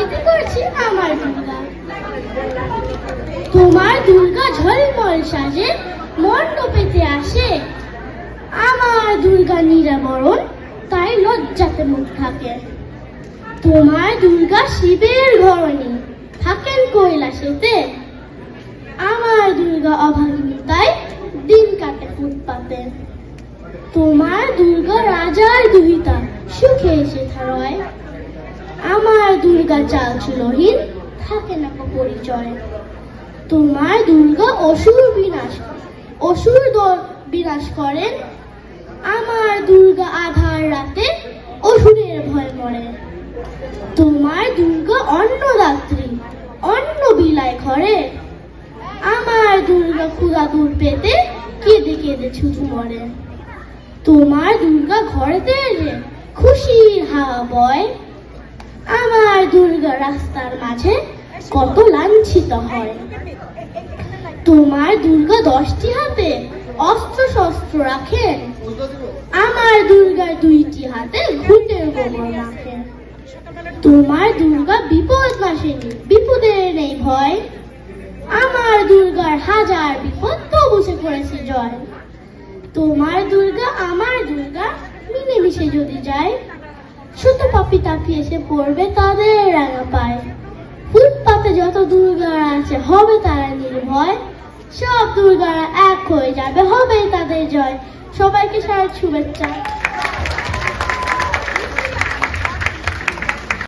আরতি করছে আমার দুর্গা। তোমার দুর্গা ঝলমল সাজে, মণ্ডপেতে আসে। আমার দুর্গা নিরাবরণ, তাই লজ্জাতে মুখ থাকে তোমার দুর্গা শিবের ঘরণী থাকেন কৈলাসেতে। আমার দুর্গা অভাগিনী, তাই দিন কাটে ফুটপাতে। তোমার দুর্গা রাজার দুহিতা, সুখে এসে রয় আমার দুর্গা চাল চুলহীন থাকে না পরিচয়। তোমার দুর্গা অসুর বিনাশ অসুর দ- বিনাশ করেন। আমার দুর্গা আধার রাতে অসুরের ভয় মরে। তোমার দুর্গা অন্নদাত্রী, অন্ন বিলায় ঘরে। আমার দুর্গা ক্ষুধা দূর পেতে কেঁদে কেঁদে ছুটু মরে। তোমার দুর্গা ঘরেতে এলে খুশির হাওয়া বয়। দুর্গা রাস্তার মাঝে কত লাঞ্ছিত হয়। তোমার দুর্গা দশটি হাতে অস্ত্র শস্ত্র রাখেন আমার দুর্গার দুইটি হাতে রাখেন তোমার দুর্গা বিপদ নাসেনি বিপদের নেই ভয়। আমার দুর্গার হাজার বিপদ তবু সে করেছে জয়। তোমার দুর্গা আমার দুর্গা মিলেমিশে যদি যায় পাপি তাপি এসে পড়বে তাদের রাঙা পায়। ফুটপাতে যত দুর্গারা আছে, হবে তারা নির্ভয়। সব দুর্গারা এক হয়ে যাবে হবে তাদের জয়। সবাইকে সারা শুভেচ্ছা।